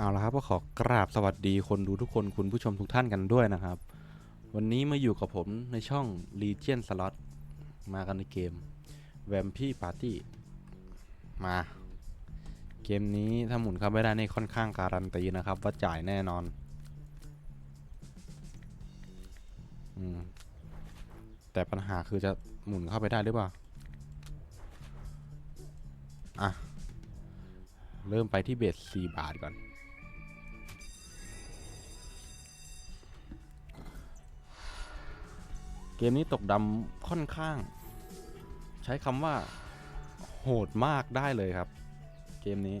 เอาละครับก็ขอกราบสวัสดีคนดูทุกคนคุณผู้ชมทุกท่านกันด้วยนะครับ วันนี้มาอยู่กับผมในช่อง Legion Slot มากันในเกม v a m p y Party มา เกมนี้ถ้าหมุนเข้าไม่ได้ในค่อนข้างการันตีนะครับ ว่าจ่ายแน่นอนอมแต่ปัญหาคือจะหมุนเข้าไปได้หรือเปล่า อะ เริ่มไปที่เบส4บาทก่อน เกมนี้ตกดำค่อนข้าง ใช้คำว่า โหดมากได้เลยครับ เกมนี้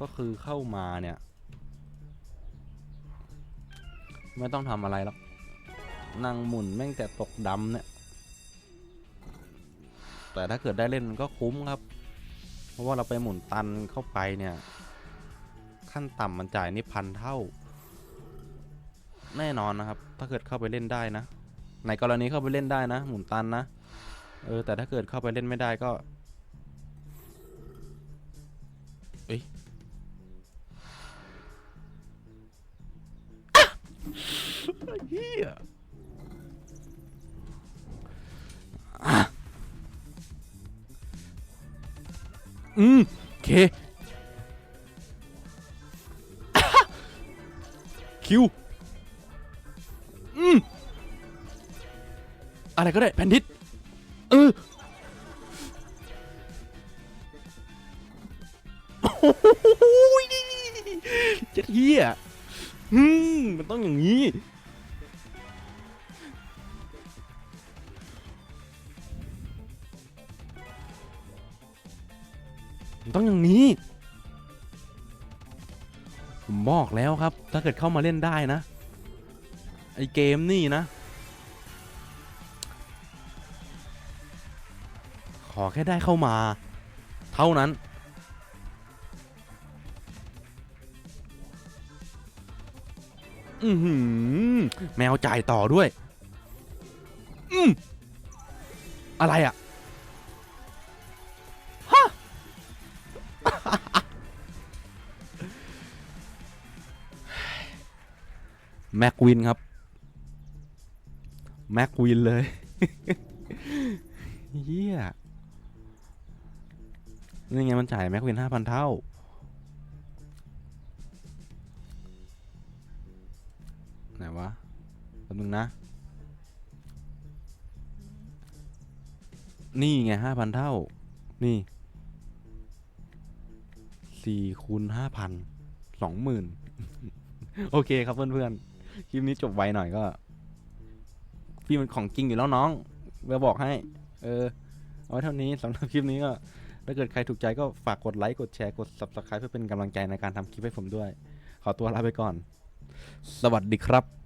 ก็คือเข้ามาเนี่ย ไม่ต้องทำอะไรหรอกนั่งหมุนแม่งแต่ตกดำเนี่ย แต่ถ้าเกิดได้เล่นมันก็คุ้มครับ เพราะว่าเราไปหมุนตันเข้าไปเนี่ย ขั้นต่ำมันจ่ายนี่พันเท่า แน่นอนนะครับ ถ้าเกิดเข้าไปเล่นได้นะ ในกรณีเข้าไปเล่นได้นะ หมุนตันนะ เออ แต่ถ้าเกิดเข้าไปเล่นไม่ได้ก็ เอ้ยอะเฮียอืมเคอะคิว อะไรก็ได้แผ่นดิสเออโอ้โหเจ็ดเฮียอืมมันต้องอย่างนี้ มันต้องอย่างนี้ ผมบอกแล้วครับ ถ้าเกิดเข้ามาเล่นได้นะ ไอเกมนี่นะ อแค่ได้เข้ามา เท่านั้น อือหือแมวจ่ายต่อด้วย อืมอะไรอะฮะแม็กวินครับ แม็กวินเลย เฮีย นี่ไงมันจ่ายแม็กวินห้าพันเท่า ไหนวะแป๊บนึงนะ นี่ไงห้าพันเท่า นี่สี่คูณห้าพันสองหมื่นโอเคครับเพื่อนๆ คลิปนี้จบไวหน่อยก็ พี่มันของจริงอยู่แล้วน้องเบลบอกให้ เออ เอาไว้เท่านี้สำหรับคลิปนี้ก็ ถ้าเกิดใครถูกใจก็ฝากกดไลค์กดแชร์กด subscribe เพื่อเป็นกำลังใจในการทำคลิปให้ผมด้วย ขอตัวลาไปก่อน สวัสดีครับ